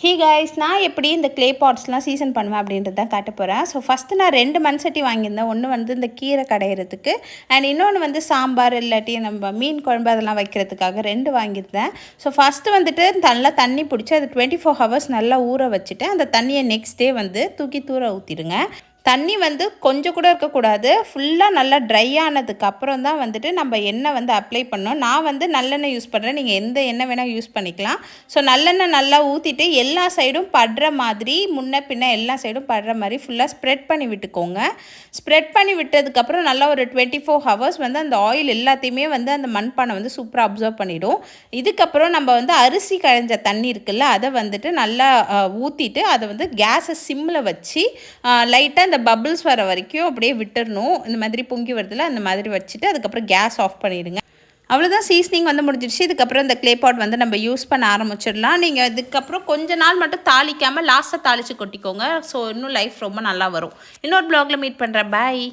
He guys நான் எப்படி இந்த க்ளே பாட்ஸ்லாம் சீசன் பண்ணுவேன் அப்படின்றது தான் காட்ட போகிறேன் ஸோ ஃபஸ்ட்டு நான் ரெண்டு மண் சட்டி வாங்கியிருந்தேன். ஒன்று வந்து இந்த கீரை கடையிறதுக்கு அண்ட் இன்னொன்று வந்து சாம்பார் இல்லாட்டி நம்ம மீன் குழம்பு அதெல்லாம் வைக்கிறதுக்காக ரெண்டு வாங்கியிருந்தேன். ஸோ ஃபஸ்ட்டு வந்துட்டு நல்லா தண்ணி பிடிச்சி அது டுவெண்ட்டி ஃபோர் ஹவர்ஸ் நல்லா ஊற வச்சுட்டு அந்த தண்ணியை நெக்ஸ்ட் டே வந்து தூக்கி தூர ஊற்றிடுங்க தண்ணி வந்து கொஞ்சம் கூட இருக்கக்கூடாது. ஃபுல்லாக நல்லா ட்ரை ஆனதுக்கு அப்புறம் தான் வந்துட்டு நம்ம எண்ணெய் வந்து அப்ளை பண்ணோம் நான் வந்து நல்லெண்ணெய் யூஸ் பண்ணுறேன் நீங்கள் எந்த எண்ணெய் வேணால் யூஸ் பண்ணிக்கலாம். ஸோ நல்லெண்ணெய் நல்லா ஊற்றிட்டு எல்லா சைடும் படுற மாதிரி முன்ன பின்ன எல்லா சைடும் படுற மாதிரி ஃபுல்லாக ஸ்ப்ரெட் பண்ணி விட்டுக்கோங்க. ஸ்ப்ரெட் பண்ணி விட்டதுக்கப்புறம் நல்லா ஒரு டுவெண்ட்டி ஃபோர் ஹவர்ஸ் வந்து அந்த ஆயில் எல்லாத்தையுமே வந்து அந்த மண்பானை வந்து சூப்பராக அப்சர்வ் பண்ணிவிடும் இதுக்கப்புறம் நம்ம வந்து அரிசி கழிஞ்ச தண்ணி இருக்குல்ல அதை வந்துட்டு நல்லா ஊற்றிட்டு அதை வந்து கேஸை சிம்மில் வச்சு லைட்டாக இந்த பபிள்ஸ் வர வரைக்கும் அப்படியே விட்டுறணும். இந்த மாதிரி பொங்கி வரதில் அந்த மாதிரி வச்சுட்டு அதுக்கப்புறம் கேஸ் ஆஃப் பண்ணிடுங்க. அவ்வளோதான் சீசனிங் வந்து முடிஞ்சிடுச்சு. இதுக்கப்புறம் இந்த க்ளே பாட் வந்து நம்ம யூஸ் பண்ண ஆரம்பிச்சிடலாம். நீங்கள் இதுக்கப்புறம் கொஞ்ச நாள் மட்டும் தாளிக்காமல் லாஸ்ட்டாக தாளித்து கொட்டிக்கோங்க. ஸோ இன்னும் லைஃப் ரொம்ப நல்லா வரும். இன்னொரு ப்ளாகில் மீட் பண்ணுறேன் பாய்